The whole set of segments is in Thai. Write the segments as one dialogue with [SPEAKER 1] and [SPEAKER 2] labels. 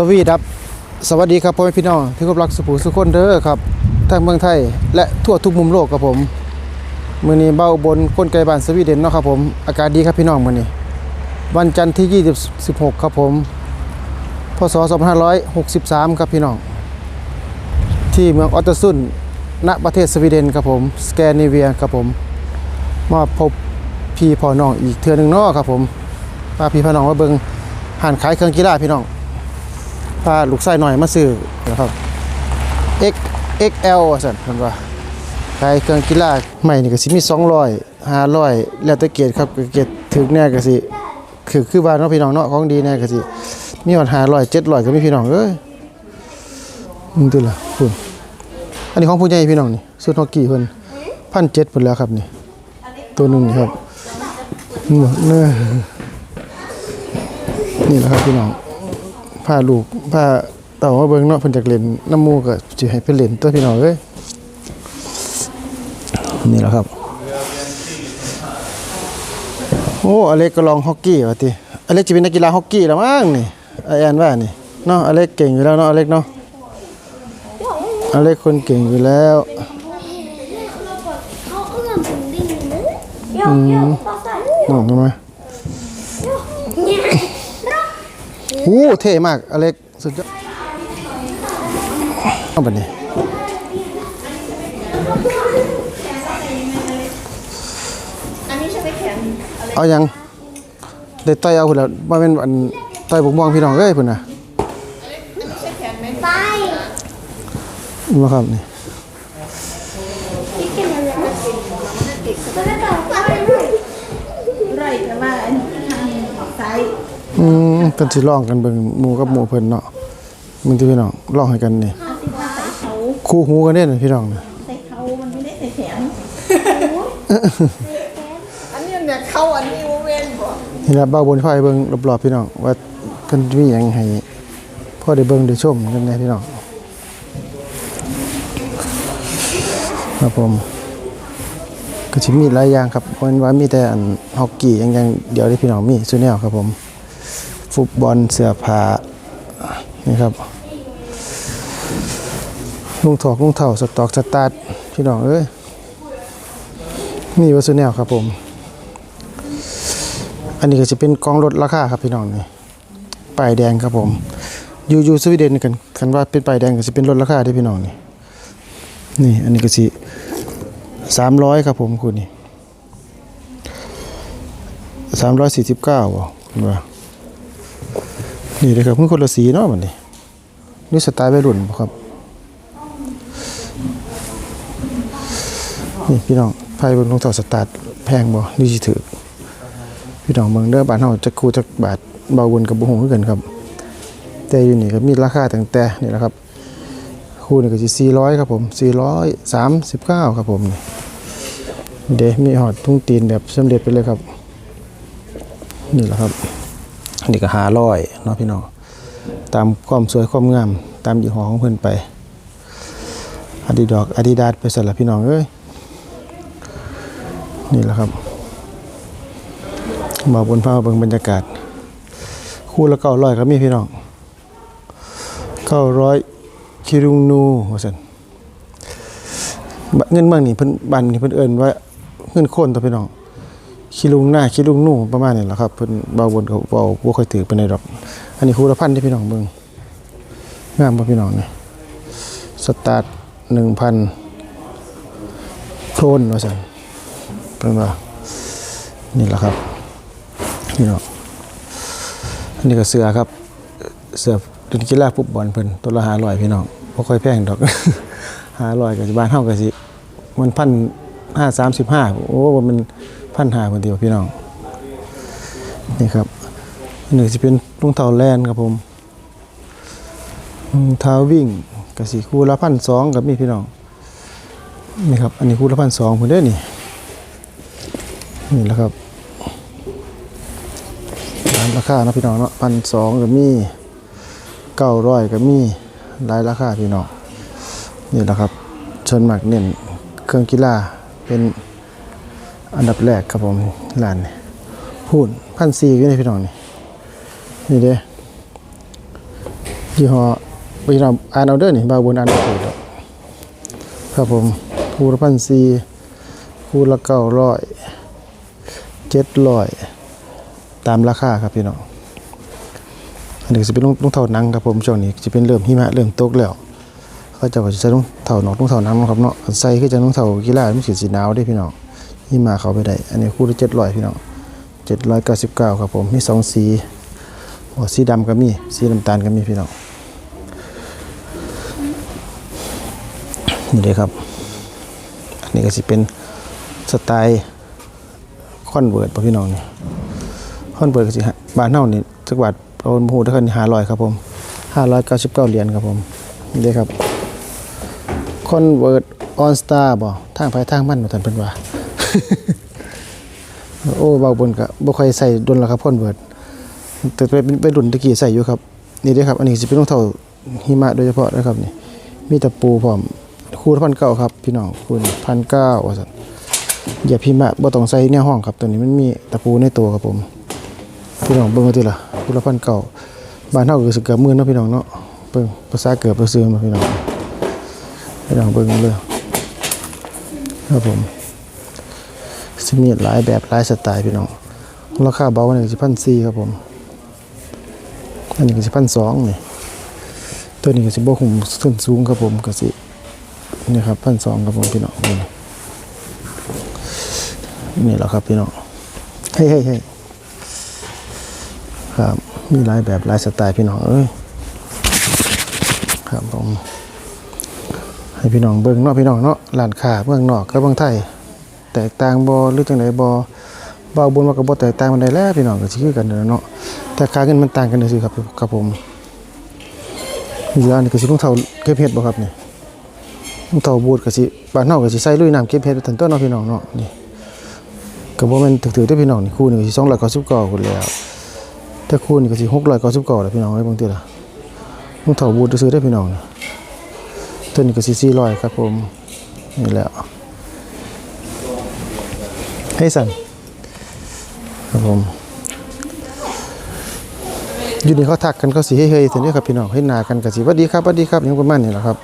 [SPEAKER 1] สวีดับ สวัสดีครับพ่อแม่พี่น้องที่กำลังสุภูสุคนเด้อครับทั้งเมืองไทยและทั่วทุกมุมโลกครับผมมื้อนี้เบ้าบนคนไกลบ้านสวีเดนเนาะครับผมอากาศดีครับพี่น้องมื้อนี้ วันจันทร์ที่ 20 16 ครับผมพศ 2563 ครับพี่น้อง ที่เมืองออตเตอร์ซุนณประเทศสวีเดนครับผมสแกนดิเวียครับผมมาพบพี่พ่อน้องอีกเทือหนึงเนาะครับผมพาพี่พ่อน้องมาเบิงห้านขายเครื่องกีฬาพี่น้องาลูกไส้หน่อยมาซื้อนะครับ X XL สั่นเพิ่นว่าขายเครื่องกีฬาใหม่นี่ก็สิมี200 500แล้วแต่เกรดครับเกรดถึกแน่ก็สิคือคือว่าเนาะพี่น้องเนาะของดีแน่ก็สิมีฮอด500 700ก็มีพี่น้องเอ้ยมึงดูล่ะคุณอันนี้ของผู้ใหญ่พี่น้องนี่สุดฮอกกี้เพิ่น1,700เพิ่นแล้วครับนี่ ตัวหนึงนี่ครับนี่เนื้อนี่แหละครับพี่น้อง พาลูกพาเต่ามาเบิ่งเนาะเพิ่นจักเล่นน้ำหมูก็สิให้เพิ่นเล่นตัวพี่น้องเอ้ยนี่แหละครับ โอ้อเล็กก็ลองฮอกกี้ว่าติอเล็กจะเป็นนักกีฬาฮอกกี้แล้วมั้งนี่ไอแอนว่านี่เนาะอเล็กเก่งอยู่แล้วเนาะอเล็กเนาะอเล็กคนเก่งอยู่แล้ว
[SPEAKER 2] Ja, ja, passa.
[SPEAKER 1] น้องเห็นไหม โอ้เท่มากอเล็กสุดยอดเอาบัดนี้
[SPEAKER 2] อันนี้ใช่ไหมแขน
[SPEAKER 1] เอายังได้ต่อยเอาพุ่นแล้วบ่แม่นอันต่อยบกม่วงพี่น้องเอ้ยพุ่นน่ะ
[SPEAKER 2] ไป
[SPEAKER 1] นี่มาครับนี่
[SPEAKER 2] พี่กินอะไรนะก็ได้ต่อไป
[SPEAKER 3] ไรแต่ว่าอันทางซ้าย
[SPEAKER 1] อืมเพิ่นสิลองกันเบิ่งหมู่กับหมู่เพิ่นเนาะมึงที่พี่น้องลองให้กันนี่
[SPEAKER 3] อาสิว่าใส่เขา
[SPEAKER 1] คู่หูกันเด้น่ะพี่น้องน่ะ
[SPEAKER 3] ใส่เขามันไม่ได้ใส่แขน
[SPEAKER 4] อันนี้เนี่ยเข้าอันนี้โมเวนบ่
[SPEAKER 1] นี่ล่ะเบ้าบนไฟเบิ่งรอบๆพี่น้องว่าเพิ่นมีหยังให้พอได้เบิ่งได้ชมกันแหน่พี่น้องครับผมก็สิมีหลายอย่างครับเพราะว่ามีแต่อันฮอกกี้อย่างอย่างเดียวที่พี่น้องมีซุแนวครับผม ฟุตบอลเสื้อผ้านี่ครับลุงถอกลุงเถ่าสตอกสตาร์ทพี่น้องเอ้ยมีวัสดุแนวครับผม อันนี้ก็จะเป็นกองลดราคาครับพี่น้องนี่ป้ายแดงครับผมอยู่อยู่สวีเดนกันคันว่าเป็นป้ายแดงก็จะเป็นลดราคาที่พี่น้องนี่นี่อันนี้ก็สิสามร้อยครับผมคุณนี่สามร้อยสี่สิบเก้าบ่คุณว่า นี่เลยครับเพิ่งคนละสีเนาะมันนี่นี่สไตล์วัยรุ่นครับนี่พี่น้องไพ่บนรองเท้าสตาร์ทแพงบ่นี่สิถือพี่น้องเมืองเด้อบ้านเฮาจักคู่จักบาทเบาบนกับบ่ฮู้คือกันครับ แต่อยู่นี่ก็มีราคาตั้งแต่นี่แหละครับ คู่นี่ก็สิ400ครับผม439ครับผมนี่เดมีหอดทุ่งตีนแบบสำเร็จไปเลยครับ นี่แหละครับ อันนี้ก็หาร้อยเนาะพี่น้องตามความสวยความงาม ตามยี่ห้อของเพิ่อนไปอาดิดอกอาดิดาสไปสั่นละพี่น้องเอ้ยนี่แหละครับมาบนฟ้าเบิ่งบรรยากาศ คู่ละเก้าร้อยก็มีพี่น้องเก้าร้อยคิรุงนูว่าซั่นเงินเมืองนี่เพิ่นบันนี่เพิ่นเอิ้นว่าเงินโคนตัวพี่น้อง ขี้ลุงหน้าขี้ลุงนู่ประมาณนี้แหละครับเพิ่นเบาบนเขาเบาบ่ค่อยถือไปานดอก อันนี้คูละพันที่พี่น้องเบิ่งงามบ่พี่น้องเนี่ยสตาร์ท1,000โครนว่าซั่นเพิ่นว่านี่แหละครับพี่น้องอันนี้ก็เสือครับ เสือเล่นกีฬาฟุตบอลเพิ่นตัวละ500พี่น้องบ่ค่อยแพงดอก500ก็สิบ้านเฮาก็สิมันพันห้าสามสิบห้าโอ้มัน พันหาคนเดียวพี่น้อง นี่ครับอันนี่จะเป็นรองเท้าแลนครับผมเท้าวิ่งกับสีคู่ละพันสองกับมี่พี่น้อง นี่ครับ อันนี้คู่ละพันสองผมเด้อนี่ นี่แหละครับตามราคานะพี่น้องเนาะพันสองกับมีเก้าร้อยกับมีหลายราคาพี่น้อง นี่แหละครับชนหมักเน้นเครื่องกีฬาเป็น อันดับแรกครับผมร้านนี้พูดพันสี่ก็ได้พี่น้องนี่นี่เด้ยี่ห้อพี่น้องอ่านเอาเด้อนี่บาบนอ่านเอาถูกดอครับผมคูละพันสี่คู่ละเก้าร้อยเจ็ดร้อยตามราคาครับพี่น้องอันนี้จะเป็นรองเท้านังครับผมช่วงนี้จะเป็นเริ่มหิมะเริ่มตกแล้วเขาเจะก็จะใส่รองเท้าหนอกรองเท้านังนะครับเนาะใส่คือจะรองเท้ากีฬามันสีสีหนาวเด้พี่น้อง หิมะเขาไปได้ อันนี้คู่ละเจ็ดร้อยพี่น้องเจ็ดร้อยเก้าสิบเก้าครับผมมีสองสีโอ้สีดำก็มีสีน้ำตาลก็มีพี่น้องนี่เลยครับ อันนี้ก็สิเป็นสไตล์คอนเวิร์ตป่ะพี่น้องนี่คอนเวิร์ตก็สิฮะบานเฮานี่จักบาทเอาหมูเท่ากันห้าร้อยครับผมห้าร้อยเก้าสิบเก้าเหรียญครับผมนี่เลยครับคอนเวิร์ตออนสตาร์บ่ทางไปทางมันมาทันเพิ่นว่า โอ้เบาบนก็บ่ค่อยใส่ดนแล้วครับคอนเวิร์ตแต่เป็นเป็นรุ่นตะกี้ใส่อยู่ครับ นี่ด้อครับ อันนี้สิเป็นรองเท้าหิมะโดยเฉพาะนะครับนี่มีตะปูพร้อมคู่พันเก้าครับ พี่น้องคูณพันเก้าว่าสันอย่าพิมะบ่ต้องใส่ในห้องครับ ตัวนี้มันมีตะปูในตัวครับผม พี่น้องเบิ่งเอาติล่ะคู่ละพันเก้าบ้านเฮาก็สิเกือบมื่นเนาะพี่น้องเนาะเบิ่งภาษาเกือบไปซื้อมาพี่น้องพี่น้องเบิ่งเอาเลยครับผม สิมีหลายแบบหลายสไตล์พี่น้องราคาเบาเนี่ยสิพันสี่ครับผมอันนี้ก็สิพันสองนี่ตัวนี้ก็สิบ่หุ่มส้นสูงครับผมก็สินี่ครับพันสองครับผมพี่น้องนี่นี่แหละครับพี่น้องเฮ้ยเฮ้ยเฮ้ยครับมีหลายแบบหลายสไตล์พี่น้องเอ้ยครับผมให้พี่น้องเบิ่งเนาะพี่น้องเนาะร้านค้าเมืองนอกกับเมืองไทย แตกต่างบ่หรือจังไดบ่บ่าวบุญว่าก็บ่แตกต่างมันได้แล้วพี่น้องก็สิคือกันเด้อเนาะแต่ค่าเงินมันต่างกันซื่อๆครับครับผมนี่อันนี้ก็สิรองเท้าเก็บเห็ดบ่ครับนี่รองเท้าบูทก็สิบ้านเฮาก็สิใส่ลุยน้ำเก็บเห็ดทันตัวเนาะพี่น้องเนาะนี่ก็บ่แม่นถือๆเด้พี่น้องนี่คู่นี่ก็สิ299พุ่นแล้วแต่คู่นี่ก็สิ699แล้วพี่น้องเอ้บางทีล่ะรองเท้าบูทซื้อได้พี่น้องนี่ตัวนี้ก็สิ400ครับผมนี่แหล้ว ให้สั่นครับผมอยู่นี่เขาทักกันเขาสิเฮ้ยๆทีนี้ครับพี่น้องเห็นหน้ากันก็สิหวัดดีครับวัดดีครับอย่างประมาณนี้แหละครับ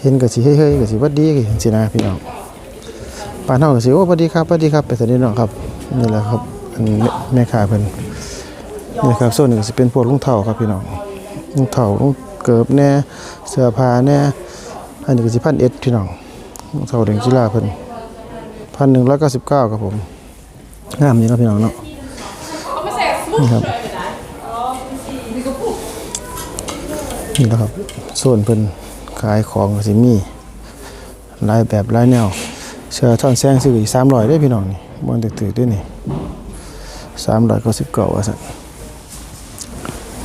[SPEAKER 1] เห็นก็สิเฮ้ยๆก็สิหวัดดีจังซี่นะพี่น้องปานเฮาก็สิโอ้วัดดีครับวัดดีครับไปซั่นนี่เนาะครับนี่แหละครับอันแม่แม่ค้าเพิ่นนี่ครับส่วนนี้ก็สิเป็นพวกรองเท้าครับพี่น้องรองเท้ารองเกิบแน่เสื้อผ้าแน่อันนี้ก็สิพันเอ็ดพี่น้องรองเท้าเล่นกีฬาเพิ่น 1,199ครับผมงามนี่เนาะพี่น้องเนาะนี่ครับนี่แหละครับส่วนเพิ่นขายของสิมีหลายแบบหลายแนว เสื้อท่อนแซงซื้ออีก300ได้พี่น้องนี่บ่นตึกๆด้วยนี่399ว่าซั่น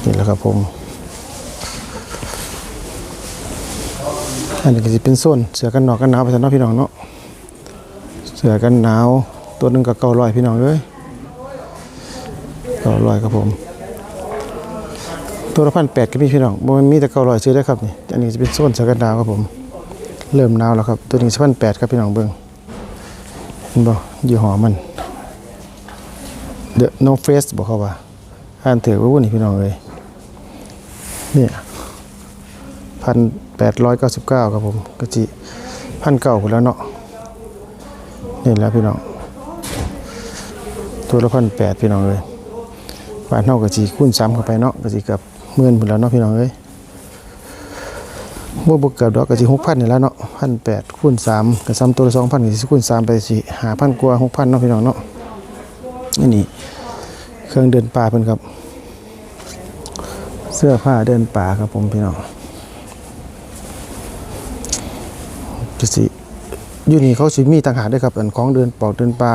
[SPEAKER 1] นี่แหละครับผมอันนี้ก็สิเป็นโซนเสือกันหนอกกันหนาวไปซั่นเนะพี่น้องเนาะ เสื้อกันหนาวตัวหนึงก็900พี่น้องเอ้ย900ครับผม ตัวละพันแปดก็มีพี่น้องมันมีแต่เก้าร้อยซื้อได้ครับนี่อันนี้จะเป็นโซนสกัดดาวครับผม เริ่มหนาวแล้วครับ ตัวนี้พันแปดครับพี่น้องเบิ่งเห็นบ่ยี่ห้อมัน The No Face บอกเขาว่าอ่านถือว่าวุ้นี่พี่น้องเลยเนี่ยพันแปดร้อยเก้าสิบเก้าครับผมกะจิพันเก้าหมดแล้วเนาะ นี่แหล้วพี่น้องตัวละพันแปดพี่น้องเลยบานเฮาก็สิคูณ3เข้าไปเนาะก็สิเกับหมื่อนพุ่แล้วเนาะพี่น้องเอ้ยบ่บ่เกือบดอกก็สิ6,000นี่แล้วเนาะ1,800คูณ3ก็ซ้ำตัวละ2,000ก็สิคูณ3ไปสิ5,000กว่า6,000เนาะพี่น้องเนาะนี่นี่เครื่องเดินป่าเพิ่นครับ เสื้อผ้าเดินป่าครับผมพี่น้องก็สิ อยู่นี่เขาสิมีต่างหากด้วยครับอันของเดินปอกเดินป่า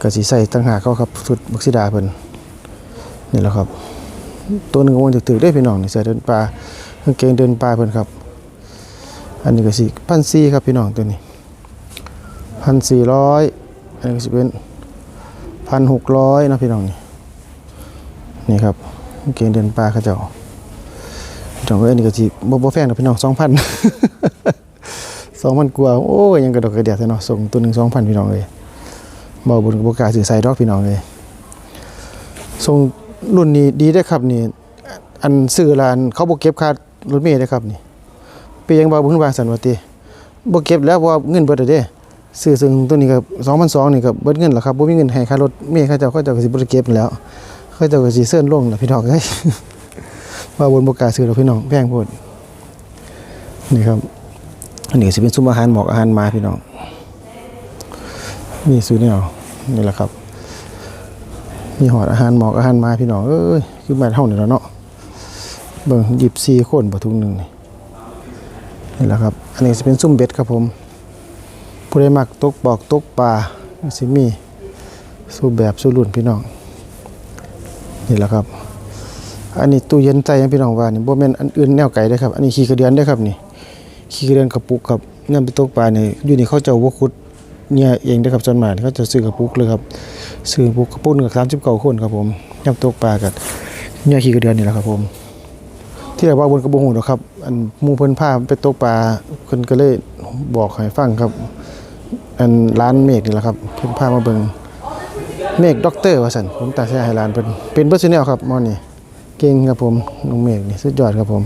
[SPEAKER 1] ก็สิใส่ต่างหากเขาครับสุดบักซิดาเพิ่นนี่แหละครับ ตัวหนึ่งก็มันถือได้พี่น้องนี่เสือเดินป่ากางเกงเดินป่าเพิ่นครับ อันนี้ก็สิพันสี่ครับพี่น้องตัวนี้พันสี่ร้อยอันนี้ก็สิเป็นพันหกร้อยนะพี่น้องนี่นี่ครับกางเกงเดินป่าเขาเจ้าพี่น้องเอ้ยอันนี้ก็สิบ่บ่แพงนะพี่น้องสองพัน สองพันกว่าโอ้ยยังกระดกกระเดียดเลยเนาะส่งตัวหนึ่งสองพันพี่น้องเลยเบาบุญกับโบกล้าสื่อใส่ดอกพี่น้องเลยทรงรุ่นนี้ดีได้ครับนี่อันซื้อร้านเขาบกเก็บค่ารถเมล์เด้ครับนี่เปียงบ่าบุญวางสันว่าติบ่เก็บแล้วว่าเงินเบิดเด้ซื้อซึ่งตัวนี้ก็2,200นี่ก็เบิดเงินแล้วครับบ่มีเงินให้ค่ารถเมล์เขาเจ้าเขาเจ้าก็สิบ่ได้เก็บแล้วเขาเจ้าก็สิเซิ้นลงล่ะพี่น้องเอ้ยว่าบนบ่กาซื้อดอกพี่น้องแพงโพดนี่ครับ อันนี้ก็สิเป็นซุ้มอาหารหมอกอาหารมาพี่น้องนี่ซื้อแนวนี่แหละครับมีหอดอาหารหมอกอาหารมาพี่น้องเอ้ยคือมาเท่านี้แล้วเนาะเบิ่งหยิบซีคนบ่ทุงหนึ่งนี่นี่แหละครับ อันนี้สิเป็นซุ้มเบ็ดครับผม ผู้ใดมักตกบอกตกปลาสิมีสู้แบบสู้รุ่นพี่น้องนี่แหละครับ อันนี้ตู้เย็นใจพี่น้องว่านี่บ่แม่นอันอื่นแนวไก่เด้ครับ อันนี้ขี้กระเดือนเด้ครับนี่ ขี้กระเดือนกระปุกครับนำไปตกปลานี่อยู่นี่เขาเจ้าบ่ขุดเนี่ยเองเด้อครับส่วนมากเขาจะซื้อกระปุกเลยครับซื้อกระปุกกระปุกหนึงก็39คนครับผมยำตกปลากับเนี่ยขี้กระเดือนนี่แหละครับผม ที่แรกว่าบนกระบงหูดอกครับอันมูเพิ่นพาไปตกปลาเพิ่นก็เลยบอกให้ฟังครับ อันร้านเมฆนี่แหละครับเพิ่นพามาเบิ่งเมฆด็อกเตอร์ว่าซั่นผมตัดสินใจให้ร้านเพิ่นเป็นเบิดซิแนลครับมอนี่เก่งครับผมน้องเมฆนี่สุดยอดครับผม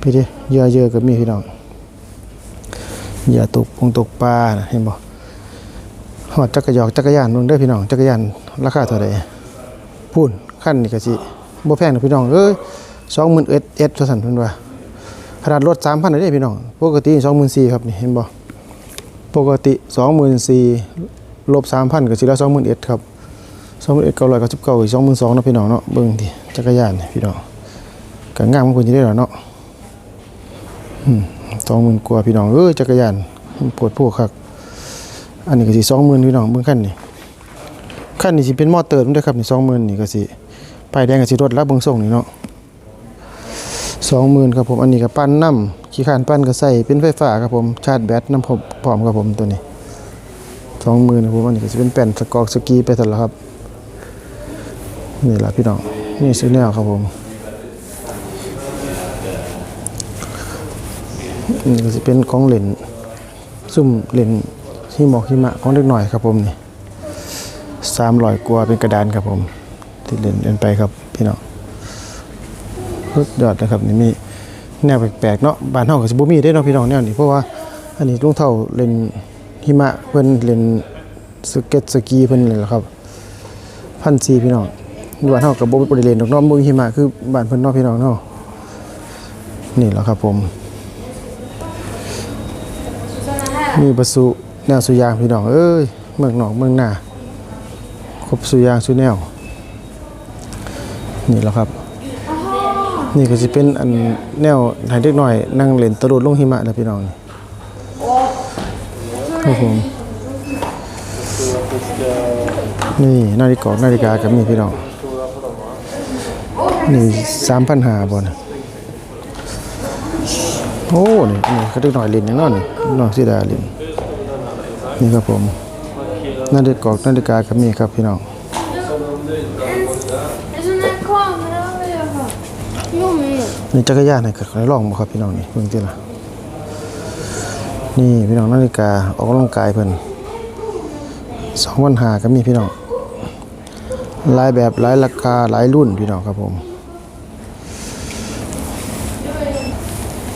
[SPEAKER 1] พี่ดิเยอเยอะกับมีพี่น้อง เหยื่อตกปงตกปลานะเห็นบ่หอดจักรยอกจักรยานนึงเด้พี่น้องจักรยานราคาเท่าใดพูนขั้นนี่ก็สิบ่แพงนะพี่น้องเอ้ย20,000เอ็ดเอ็ดว่าซั่นเพิ่นว่าขนาดรถ3,000เด้พี่น้องปกติ24,000ครับนี่เห็นบ่ปกติ24,000ลบ3,000ก็สิละ21,000ครับสองหมื่นเอ็ดเก้าร้อยเก้าสิบเก้าอีกสองหมื่นสองนะพี่น้องเนาะเบิ่งทีจักรยานนี่พี่น้องก็งามมันควรจะได้หรอเนาะ สองหมื่นกว่าพี่น้องเอ้ยจักรยานปวดพวกคักอันนี้ก็สิสองหมื่นพี่น้องเบิ่งคันนี่คันนี้สิเป็นมอเตอร์มันเด้ครับนี่สองหมื่นนี่ก็สิป้ายแดงก็สิรถรับเบิ่งส่งนี่เนาะสองหมื่นครับผมอันนี้ก็ปั้นน้ำขี้ขานปั้นก็ใส่เป็นไฟฟ้าครับผมชาร์จแบตน้ำผมพร้อมครับผมตัวนี้สองหมื่นครับผมอันนี้ก็สิเป็นแป้นสกอกสกีไปสั่นแล้วครับนี่แหละพี่น้องนี่ซื้อแนวครับผม นี่ก็จะเป็นของเล่นซุ่มเล่นที่หมอกหิมะของเล็กหน่อยครับผมนี่สามร้อยกว่าเป็นกระดานครับผม ที่เล่นเล่นไปครับพี่น้องสุดยอดนะครับนี่มีแนวแปลกๆเนาะบ้านเฮาก็สิบ่มีได้เนาะพี่น้องแนวนี้เพราะว่าอันนี้รองเท้าเล่นหิมะเพิ่นเล่นสเก็ตสกีเพิ่นเลยละครับพันซีพี่น้องบ้านเฮากับบ่บริเลนดอกเน้องบ่มีหิมะคือบ้านเพิ่นเนาะพี่น้องเนาะนี่แหละครับผม มีประสุแนวสุยางพี่น้องเอ้ยเมืองหนอกเมืองหน้าครบสุยางสุแนว นี่แหละครับ นี่ก็สิเป็นอันแนวให้เด็กหน้อย นั่งเล่นตะโดดลงหิมะนะพี่น้องนี่ครับผมนี่นาฬิกานาฬิกากับมีพี่น้องนี่สามพันหาบนะ โอ้นี่นี่ก็ได้หน่อยล่นอย่างนั้นนี่น้องสิดาล่นนี่ครับผมนาฬิกานาฬิกากับมีครับพี่น้องนี่จักรยานให้กับใครลองบ่ครับพี่น้องนี่เพิ่งติล่ะนี่พี่น้องนาฬิกาออกกำลังกายเพิ่นสองพันหาก็มีพี่น้องหลายแบบหลายราคาหลายรุ่นพี่น้องครับผม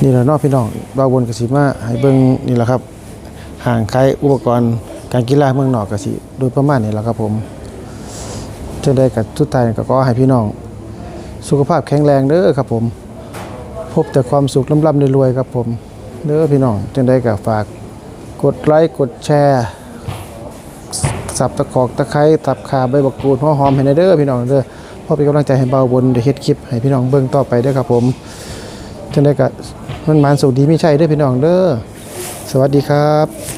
[SPEAKER 1] นี่แหละนอกพี่น้องบาวบนกสิมาให้เบิ่งนี่แหละครับห่างขายอุปกรณ์การกีฬาเมืองนอกกสิโดยประมาณนี้แหละครับผมจะได้กับทุกทายก็ขอให้พี่น้อง สุขภาพแข็งแรงเด้อครับผม พบแต่ความสุขล่ำๆรวยๆครับผมเด้อพี่น้องจังได้กับฝากกดไลค์กดแชร์สับตะกอกตะไคร้ตับขาใบบักกูดหัวหอมให้ในเด้อพี่น้องเด้อเพอเป็นกำลังใจให้เบาบนได้เฮ็ดคลิปให้พี่น้องเบิ่งต่อไปเด้อครับผมจังได้กับ มันมานสุขดีไม่ใช่เด้อพี่น้องเด้อสวัสดีครับ